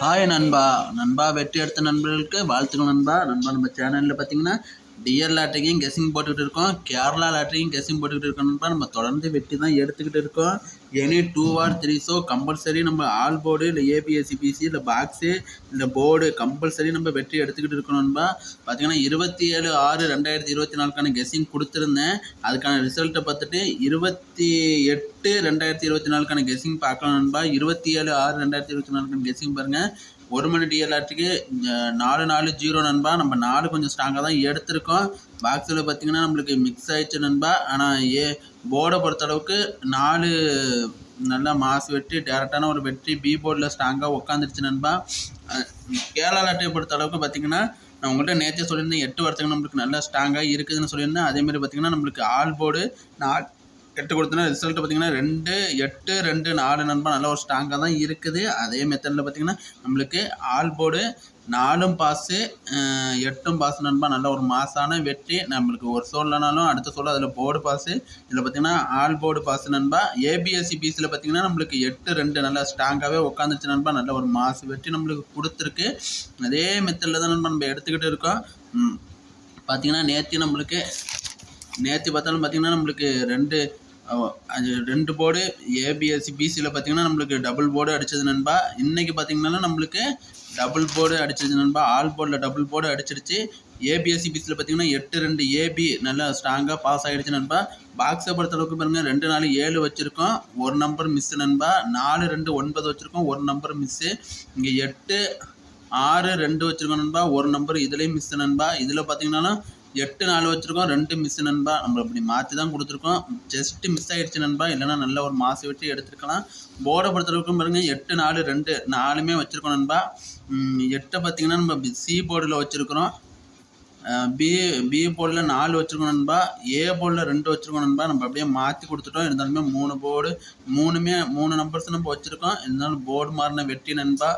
Hi நண்பா. நண்பா வெற்றி எடுத்த நண்பர்களுக்கு வாழ்த்துக்கள் நண்பா. நண்பா நம்ம சேனலில் பார்த்தீங்கன்னா டியர் லாட்ரிக்கையும் கெஸிங் போட்டுக்கிட்டு இருக்கோம். கேரளா லாட்டரியும் கெஸ்ஸிங் போட்டுக்கிட்டு இருக்கோம். நம்ம தொடர்ந்து வெட்டி தான் எடுத்துக்கிட்டு இருக்கோம். Any two or three show compulsory நம்ம ஆல் போர்டு இல்லை ஏபிஎஸ்சி பிசி இல்லை பாக்ஸு இல்லை போர்டு கம்பல்சரி நம்ம வெற்றி எடுத்துக்கிட்டு இருக்கணும்பா பார்த்தீங்கன்னா இருபத்தி ஏழு ஆறு ரெண்டாயிரத்தி இருபத்தி நாலுக்கான கெஸிங் கொடுத்துருந்தேன். அதுக்கான ரிசல்ட்டை பார்த்துட்டு இருபத்தி எட்டு ரெண்டாயிரத்தி இருபத்தி நாலுக்கான கெஸிங் பார்க்கலாம் இருபத்தி ஏழு ஆறு ரெண்டாயிரத்தி இருபத்தி நாலுக்கான கெஸ்ஸிங் பாருங்கள் ஒரு மணி டிஎல்ஆர்டிக்கு நாலு நாலு ஜீரோ நண்பா நம்ம நாலு கொஞ்சம் ஸ்ட்ராங்காக தான் எடுத்திருக்கோம். பாக்ஸில் பார்த்தீங்கன்னா நம்மளுக்கு மிக்ஸ் ஆயிடுச்சு நண்பா. ஆனால் ஏ போர்டை பொறுத்தளவுக்கு நாலு நல்லா மாஸ் வெட்டி டேரெக்டான ஒரு வெற்றி பி போர்டில் ஸ்ட்ராங்காக உட்காந்துருச்சு நண்பா. கேரளா லாட்டரியை பொறுத்த அளவுக்கு பார்த்தீங்கன்னா நான் உங்கள்கிட்ட நேற்றே சொல்லியிருந்தேன் எட்டு வருஷத்துக்கு நம்மளுக்கு நல்லா ஸ்ட்ராங்காக இருக்குதுன்னு சொல்லியிருந்தேன். அதேமாதிரி பார்த்திங்கன்னா நம்மளுக்கு ஆல் போர்டு நாலு எட்டு கொடுத்தனா ரிசல்ட் பார்த்தீங்கன்னா ரெண்டு எட்டு ரெண்டு நாலு நண்பா நல்ல ஒரு ஸ்ட்ராங்காக தான் இருக்குது. அதே மெத்தடில் பார்த்தீங்கன்னா நம்மளுக்கு ஆல் போர்டு நாலும் பாஸு எட்டும் பாஸ் நண்பா நல்ல ஒரு மாசான வெற்றி நம்மளுக்கு ஒரு சோல்லனாலும் அடுத்த சோழ அதில் போர்டு பாஸு இதில் பார்த்தீங்கன்னா ஆல் போர்டு பாஸ் நண்பா. ஏபிஎஸ்சி பிசியில் பார்த்தீங்கன்னா நம்மளுக்கு எட்டு ரெண்டு நல்லா ஸ்ட்ராங்காகவே உட்காந்துச்சு நண்பா. நல்ல ஒரு மாசு வெற்றி நம்மளுக்கு கொடுத்துருக்கு. அதே மெத்தடில் தான் நண்பா நம்ம எடுத்துக்கிட்டு இருக்கோம். பார்த்தீங்கன்னா நேற்று நம்மளுக்கு நேற்று பார்த்தாலும் பார்த்தீங்கன்னா நம்மளுக்கு ரெண்டு அது ரெண்டு போர்டு ஏபிஎஸ்சி பிசியில் பார்த்தீங்கன்னா நம்மளுக்கு டபுள் போர்டு அடிச்சது நண்பா. இன்றைக்கி பார்த்தீங்கன்னா நம்மளுக்கு டபுள் போர்டு அடிச்சது நண்பா. ஆல் போர்டில் டபுள் போர்டு அடிச்சிருச்சு. ஏபிஎஸ்சி பிசியில் பார்த்தீங்கன்னா எட்டு ரெண்டு ஏபி நல்லா ஸ்ட்ராங்காக பாஸ் ஆகிடுச்சு நண்பா. பாக்ஸை பொறுத்தளவுக்கு பாருங்கள் ரெண்டு நாலு ஏழு வச்சுருக்கோம். ஒரு நம்பர் மிஸ்ஸு நண்பா. நாலு ரெண்டு ஒன்பது வச்சுருக்கோம். ஒரு நம்பர் மிஸ்ஸு இங்கே எட்டு ஆறு ரெண்டு வச்சுருக்கோம் நண்பா. ஒரு நம்பர் இதுலேயும் மிஸ் நண்பா. இதில் பார்த்தீங்கன்னா எட்டு நாலு வச்சுருக்கோம் ரெண்டு மிஸ் நண்பா. நம்ம இப்படி மாற்றி தான் கொடுத்துருக்கோம். ஜஸ்ட்டு மிஸ் ஆகிடுச்சு நண்பா. இல்லைன்னா நல்ல ஒரு மாசு வெட்டி எடுத்துருக்கலாம். போர்டை பொறுத்தளவுக்கு பாருங்கள் எட்டு நாலு ரெண்டு நாலுமே வச்சுருக்கோம் நண்பா. எட்டை பார்த்தீங்கன்னா நம்ம சி போர்டில் வச்சுருக்குறோம். பி பி போர்டில் நாலு வச்சுருக்கோம் நண்பா. ஏ போர்டில் ரெண்டு வச்சுருக்கோம் நண்பா. நம்ம அப்படியே மாற்றி கொடுத்துட்டோம். இருந்தாலுமே மூணு போர்டு மூணுமே மூணு நம்பர்ஸ் நம்ம வச்சுருக்கோம். இருந்தாலும் போர்டு மாறின வெட்டி நண்பா.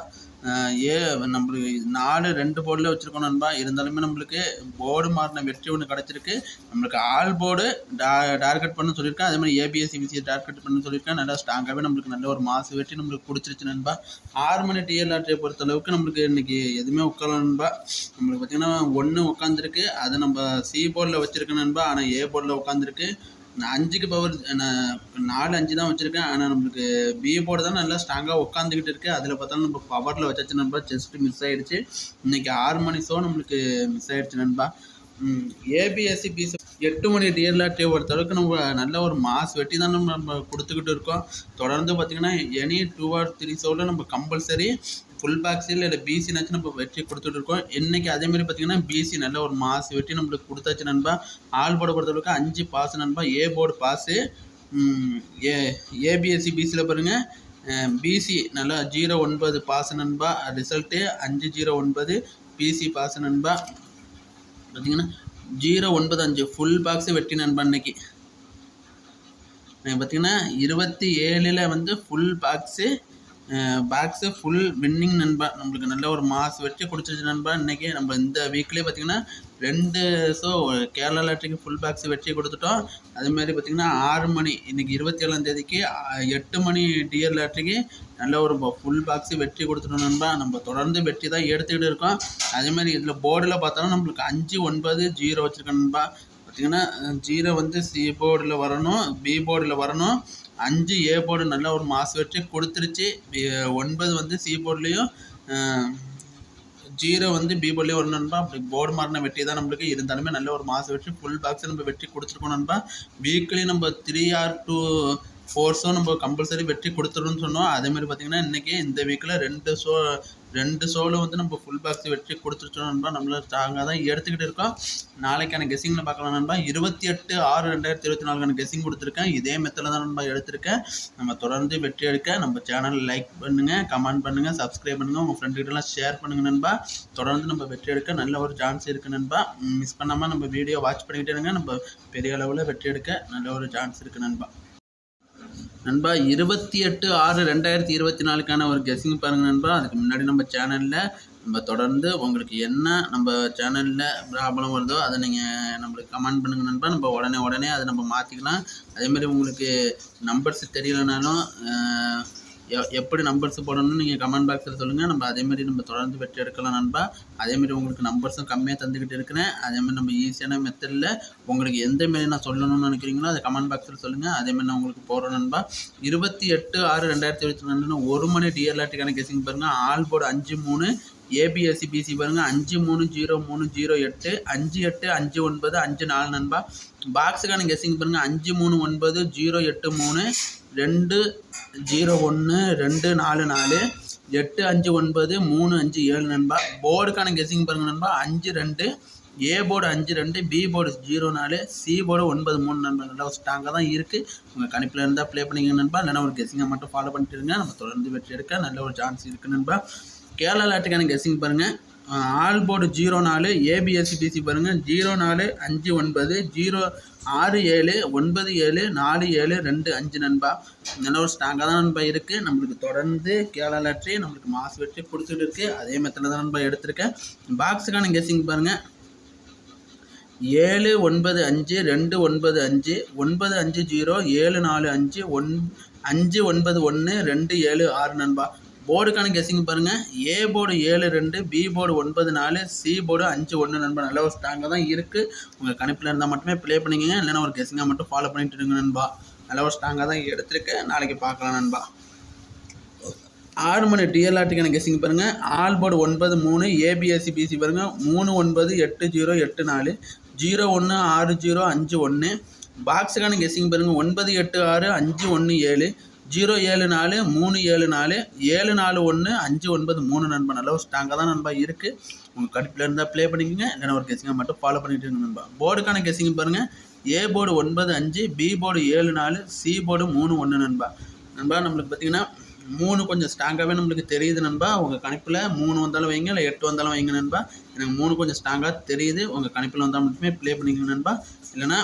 ஏ நம்மளுக்கு நாலு ரெண்டு போர்டில் வச்சுருக்கோம் நண்பா. இருந்தாலுமே நம்மளுக்கு போர்டு மாறின வெற்றி ஒன்று கிடச்சிருக்கு. நம்மளுக்கு ஆல் போர்டு டா டார்கெட் பண்ண சொல்லியிருக்கேன். அதே மாதிரி ஏபிஎஸ்சி பிசியை டார்கெட் பண்ண சொல்லியிருக்கேன். நல்லா ஸ்ட்ராங்காகவே நம்மளுக்கு நல்ல ஒரு மாசு வெற்றி நம்மளுக்கு பிடிச்சிருச்சு நண்பா. ஆறு மணி டிஎல் பொறுத்த அளவுக்கு நம்மளுக்கு இன்றைக்கி எதுவுமே உட்காரல நண்பா. நம்மளுக்கு பார்த்தீங்கன்னா ஒன்று உட்காந்துருக்கு அது நம்ம சி போர்டில் வச்சுருக்கேன் நண்பா. ஆனால் ஏ போர்டில் உட்காந்துருக்கு நான் அஞ்சுக்கு பவர் நான் நாலு அஞ்சு தான் வச்சுருக்கேன். ஆனால் நம்மளுக்கு பி போர்டு தான் நல்லா ஸ்ட்ராங்காக உட்காந்துக்கிட்டு இருக்குது அதில் பார்த்தாலும் நம்ம பவரில் வச்சாச்சு நண்பா. செஸ்ட்டு மிஸ் ஆகிடுச்சு இன்னைக்கு ஆறு மணி ஷோ நம்மளுக்கு மிஸ் ஆயிடுச்சு நண்பா. ஏபிஎஸ்சி பிசி எட்டு மணி டியர் லாட்டரியை பொறுத்தளவுக்கு நம்ம நல்ல ஒரு மாஸ் வெட்டி தான் நம்ம நம்ம கொடுத்துக்கிட்டு இருக்கோம். தொடர்ந்து பார்த்தீங்கன்னா எனி டூ ஆர் த்ரீ ஷோவில் நம்ம கம்பல்சரி ஃபுல் பேக்ஸில் இல்லை பிசினாச்சும் நம்ம வெற்றி கொடுத்துட்டு இருக்கோம். இன்றைக்கி அதே பார்த்தீங்கன்னா பிசி நல்ல ஒரு மாஸ் வெட்டி நம்மளுக்கு கொடுத்தாச்சு நண்பா. ஆல் போர்டு பொறுத்தளவுக்கு அஞ்சு பாஸ் நண்பா. A board pass A ABSC பிசியில் பாருங்கள் பிசி நல்லா ஜீரோ ஒன்பது பாஸ் நண்பா. ரிசல்ட்டு அஞ்சு ஜீரோ ஒன்பது பிசி பாஸ் நண்பா. பார்த்தீங்கன்னா ஜீரோ ஒன்பது அஞ்சு. ஃபுல் பாக்ஸு வெட்டி நண்பா இன்னைக்கு பார்த்தீங்கன்னா இருபத்தி ஏழில் வந்து full box box full winning நண்பா நம்மளுக்கு நல்ல ஒரு மாஸ் வச்சு கொடுத்துருச்சு நண்பா. இன்றைக்கி நம்ம இந்த வீக்லேயே பார்த்தீங்கன்னா ரெண்டு ஷோ கேரளா லாட்ரிக்கு ஃபுல் பாக்ஸ் வெற்றி கொடுத்துட்டோம். அதேமாதிரி பார்த்தீங்கன்னா ஆறு மணி இன்றைக்கி இருபத்தி ஏழாம் தேதிக்கு எட்டு மணி டியர் லாட்ரிக்கு நல்ல ஒரு ஃபுல் பாக்ஸ் வெற்றி கொடுத்துட்டோம் நண்பா. நம்ம தொடர்ந்து வெற்றி தான் எடுத்துக்கிட்டு இருக்கோம். அதேமாதிரி இதில் போர்டில் பார்த்தாலும் நம்மளுக்கு அஞ்சு ஒன்பது ஜீரோ வச்சுருக்கோம் நண்பா. பார்த்தீங்கன்னா ஜீரோ வந்து சி போர்டில் வரணும் பி போர்டில் வரணும். அஞ்சு ஏ போர்டு நல்ல ஒரு மாஸ் வெற்றி கொடுத்துருச்சு. ஒன்பது வந்து சி போர்ட்லேயும் ஜீரோ வந்து பி போர்ட்லேயும் ஒரு நண்பா. அப்படி போர்டு மாறின வெற்றி தான் நம்மளுக்கு. இருந்தாலுமே நல்ல ஒரு மாஸ் வெற்றி ஃபுல் பாக்ஸ் நம்ம வெற்றி கொடுத்துருக்கோம் நண்பா. வீக்லி நம்ம three or two four show நம்ம கம்பல்சரி வெற்றி கொடுத்துருன்னு சொன்னோம். அதேமாதிரி பார்த்தீங்கன்னா இன்றைக்கி இந்த வீக்கில் ரெண்டு ஷோ ரெண்டு ஷோவில் வந்து நம்ம ஃபுல் பாக்ஸ் வெற்றி கொடுத்துருச்சோம் நண்பா. நம்மள ஸ்ட்ராங்காக தான் எடுத்துக்கிட்டு இருக்கோம். நாளைக்கான கெஸிங்கில் பார்க்கலாம் நண்பா. இருபத்தி எட்டு ஆறு ரெண்டாயிரத்தி இருபத்தி நாலுக்கான கெஸிங் கொடுத்துருக்கேன். இதே மெத்தில் தான் நண்பா எடுத்திருக்கேன். நம்ம தொடர்ந்து வெற்றி எடுக்க நம்ம சேனல் லைக் பண்ணுங்கள் கமெண்ட் பண்ணுங்கள் சப்ஸ்கிரைப் பண்ணுங்கள் உங்கள் ஃப்ரெண்டுக்கிட்டலாம் ஷேர் பண்ணுங்கள் நண்பா. தொடர்ந்து நம்ம வெற்றி எடுக்க நல்ல ஒரு சான்ஸ் இருக்குது நண்பா. மிஸ் பண்ணாமல் நம்ம வீடியோ வாட்ச் பண்ணிக்கிட்டே இருங்க. நம்ம பெரிய அளவில் வெற்றி எடுக்க நல்ல ஒரு சான்ஸ் இருக்குது நண்பா. நண்பா இருபத்தி எட்டு ஆறு ரெண்டாயிரத்தி இருபத்தி நாலுக்கான ஒரு கெஸிங் பாருங்கள் நண்பா. அதுக்கு முன்னாடி நம்ம சேனலில் நம்ம தொடர்ந்து உங்களுக்கு என்ன நம்ம சேனலில் ப்ராப்ளம் வருதோ அதை நீங்கள் நம்மளுக்கு கமெண்ட் பண்ணுங்கள் நண்பா. நம்ம உடனே உடனே அதை நம்ம மாற்றிக்கலாம் அதேமாதிரி உங்களுக்கு நம்பர்ஸ் தெரியலனாலும் எப்படி நம்பர்ஸ் போடணும்னு நீங்கள் கமெண்ட் பாக்ஸில் சொல்லுங்கள் நம்ம அதேமாதிரி நம்ம தொடர்ந்து வெற்றி எடுக்கலாம் நண்பா. அதேமாதிரி உங்களுக்கு நம்பர்ஸும் கம்மியாக தந்துக்கிட்டு இருக்கிறேன். அதேமாதிரி நம்ம ஈஸியான மெத்தடில் உங்களுக்கு எந்த மாரி நான் சொல்லணும்னு நினைக்கிறீங்களோ அதை கமெண்ட் பாக்ஸில் சொல்லுங்கள் அதேமாதிரி நான் உங்களுக்கு போடுறேன் நண்பா. இருபத்தி எட்டு ஆறு ரெண்டாயிரத்தி இருபத்தி ரெண்டுன்னு ஒரு மணி டிஎல்ஆர்டிக்கான கெஸிங் பாருங்கள் ஆல் போர்டு அஞ்சு மூணு ஏபிஎஸ்சி பிசி பாருங்கள் அஞ்சு மூணு ஜீரோ மூணு ஜீரோ எட்டு அஞ்சு எட்டு அஞ்சு ஒன்பது அஞ்சு நாலு நண்பா. பாக்ஸுக்கான கெஸ்ஸிங் பாருங்கள் அஞ்சு மூணு ஒன்பது ஜீரோ எட்டு மூணு ரெண்டு ஜீரோ ஒன்று ரெண்டு நாலு நாலு எட்டு அஞ்சு ஒன்பது மூணு அஞ்சு ஏழு நண்பா. போர்டுக்கான கெஸிங் பாருங்கள் நண்பா. அஞ்சு ரெண்டு ஏ போர்டு அஞ்சு ரெண்டு பி போர்டு ஜீரோ நாலு சி போர்டு ஒன்பது மூணு நண்பா. நல்லா ஸ்ட்ராங்காக தான் இருக்குது உங்கள் கணிப்பில் இருந்தால் ப்ளே பண்ணிங்க நண்பா. இல்லைனா ஒரு கெஸிங்கை மட்டும் ஃபாலோ பண்ணிட்டு இருங்க. நம்ம தொடர்ந்து வெற்றி எடுக்க நல்ல ஒரு சான்ஸ் இருக்குது நண்பா. கேரளா லாட்டுக்கான கெஸிங் பாருங்கள் ஆல் போர்டு ஜீரோ நாலு ஏபிஎஸ்சி டிசி பாருங்கள் ஜீரோ நாலு அஞ்சு ஒன்பது ஜீரோ ஆறு ஏழு ஒன்பது ஏழு நாலு ஏழு ரெண்டு அஞ்சு நண்பா. நல்ல ஒரு ஸ்ட்ராங்காக தான் நண்பா இருக்குது நம்மளுக்கு தொடர்ந்து கேரளா லாட்ரி நம்மளுக்கு மாசு வெற்றி கொடுத்துட்டு இருக்குது அதே மெத்தில் தான் நண்பா எடுத்திருக்கேன். பாக்ஸுக்கான கெஸிங் பாருங்கள் ஏழு ஒன்பது அஞ்சு ரெண்டு ஒன்பது அஞ்சு ஒன்பது அஞ்சு ஜீரோ ஏழு நாலு அஞ்சு ஒன் அஞ்சு ஒன்பது ஒன்று ரெண்டு ஏழு ஆறு நண்பா. போர்டுக்கான கெஸிங் பாருங்கள் ஏ போர்டு ஏழு ரெண்டு பி போர்டு ஒன்பது நாலு சி போர்டு அஞ்சு ஒன்று நண்பா. நல்ல ஒரு ஸ்ட்ராங்காக தான் இருக்குது உங்கள் கணிப்பில் இருந்தால் மட்டுமே ப்ளே பண்ணிக்கங்க. இல்லைன்னா ஒரு கெஸ்ஸிங்காக மட்டும் ஃபாலோ பண்ணிட்டு இருங்க நண்பா. நல்ல ஒரு ஸ்ட்ராங்காக தான் எடுத்திருக்கேன் நாளைக்கு பார்க்கலாம் நண்பா. ஆறு மணி டிஎல்ஆர்டிக்கான கெஸிங் பாருங்கள் ஆல் போர்டு ஒன்பது மூணு ஏபிஎஸ்சி பிசி பாருங்கள் மூணு ஒன்பது எட்டு ஜீரோ எட்டு நாலு. ஜீரோ ஒன்று ஆறு ஜீரோ அஞ்சு ஒன்று பாக்ஸுக்கான கெஸிங் பாருங்கள் ஒன்பது எட்டு ஆறு அஞ்சு ஒன்று ஏழு. ஜீரோ ஏழு நாலு மூணு ஏழு நாலு ஏழு நாலு ஒன்று அஞ்சு ஒன்பது மூணு நண்பா நல்ல ஒரு ஸ்ட்ராங்காக தான் நண்பா இருக்குது உங்கள் கடுப்பில் இருந்தால் ப்ளே பண்ணிக்கோங்க. இல்லைனா ஒரு கெஸிங்கை மட்டும் ஃபாலோ பண்ணிட்டு இருங்க நண்பா. போர்டுக்கான கெஸிங் பாருங்கள் ஏ போர்டு ஒன்பது அஞ்சு பி போர்டு ஏழு நாலு சி போர்டு மூணு ஒன்று நண்பா. நண்பா நம்மளுக்கு பார்த்தீங்கன்னா மூணு கொஞ்சம் ஸ்ட்ராங்காகவே நம்மளுக்கு தெரியுது நண்பா. உங்கள் கணிப்பில் மூணு வந்தாலும் வைங்க இல்லை எட்டு வந்தாலும் வைங்க நண்பா. எனக்கு மூணு கொஞ்சம் ஸ்ட்ராங்காக தெரியுது. உங்கள் கணிப்பில் வந்தால் மட்டுமே ப்ளே பண்ணிக்கங்க நண்பா. இல்லைனா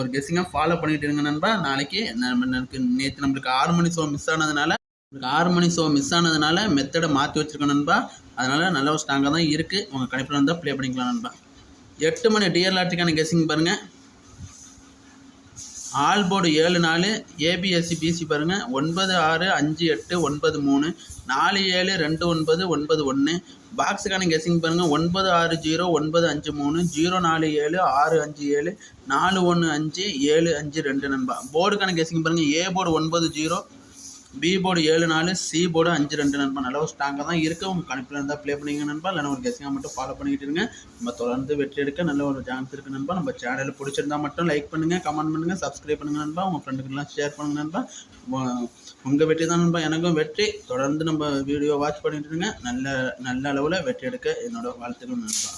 ஒரு கெஸ்ஸிங்காக ஃபாலோ பண்ணிட்டு இருங்க நண்பா. நாளைக்கு நம்ம எனக்கு நேற்று நம்மளுக்கு ஆறு மணி ஷோ மிஸ் ஆனதுனால நம்மளுக்கு ஆறு மணி ஷோ மிஸ் ஆனதுனால மெத்தடை மாற்றி வச்சுருக்கோம் நண்பா. அதனால் நல்ல ஒரு ஸ்ட்ராங்காக தான் இருக்குது உங்கள் கணிப்பில் வந்தால் ப்ளே பண்ணிக்கலாம் நண்பா. எட்டு மணி டிஆர் லாட்டுக்கான கெஸ்ஸிங் பாருங்கள் ஆல் போர்டு ஏழு நாலு ஏபிஎஸ்சி பிசி பாருங்கள் ஒன்பது ஆறு அஞ்சு எட்டு ஒன்பது மூணு நாலு ஏழு ரெண்டு ஒன்பது ஒன்பது ஒன்று பாக்ஸுக்கான கெஸிங் பாருங்கள் ஒன்பது ஆறு ஜீரோ ஒன்பது அஞ்சு மூணு ஜீரோ நாலு ஏழு ஆறு அஞ்சு ஏழு நாலு ஒன்று அஞ்சு ஏழு அஞ்சு ரெண்டு நண்பா. போர்டுக்கான கெஸிங் பாருங்கள் ஏ போர்டு ஒன்பது ஜீரோ பி போர்டு ஏழு நாலு சி போர்டு அஞ்சு ரெண்டு நண்பா நல்ல ஒரு ஸ்ட்ராங்காக தான் இருக்குது உங்கள் கணிப்பில் இருந்தால் ப்ளே பண்ணிங்க நண்பா. இல்லைனா ஒரு கெஸிங்காக மட்டும் ஃபாலோ பண்ணிக்கிட்டு இருங்க. நம்ம தொடர்ந்து வெற்றி எடுக்க நல்ல ஒரு சான்ஸ் இருக்குது நண்பா. நம்ம சேனல் பிடிச்சிருந்தா மட்டும் லைக் பண்ணுங்கள் கமெண்ட் பண்ணுங்கள் சப்ஸ்கிரைப் பண்ணுங்கள் நண்பா. உங்கள் ஃப்ரெண்டுக்கெல்லாம் ஷேர் பண்ணுங்கள் நண்பா. உங்கள் வெற்றி தான் நண்பா. எனக்கும் வெற்றி. தொடர்ந்து நம்ம வீடியோ வாட்ச் பண்ணிட்டு இருங்க. நல்ல நல்ல அளவில் வெற்றி எடுக்க என்னோட வாழ்த்துக்கள் நண்பா.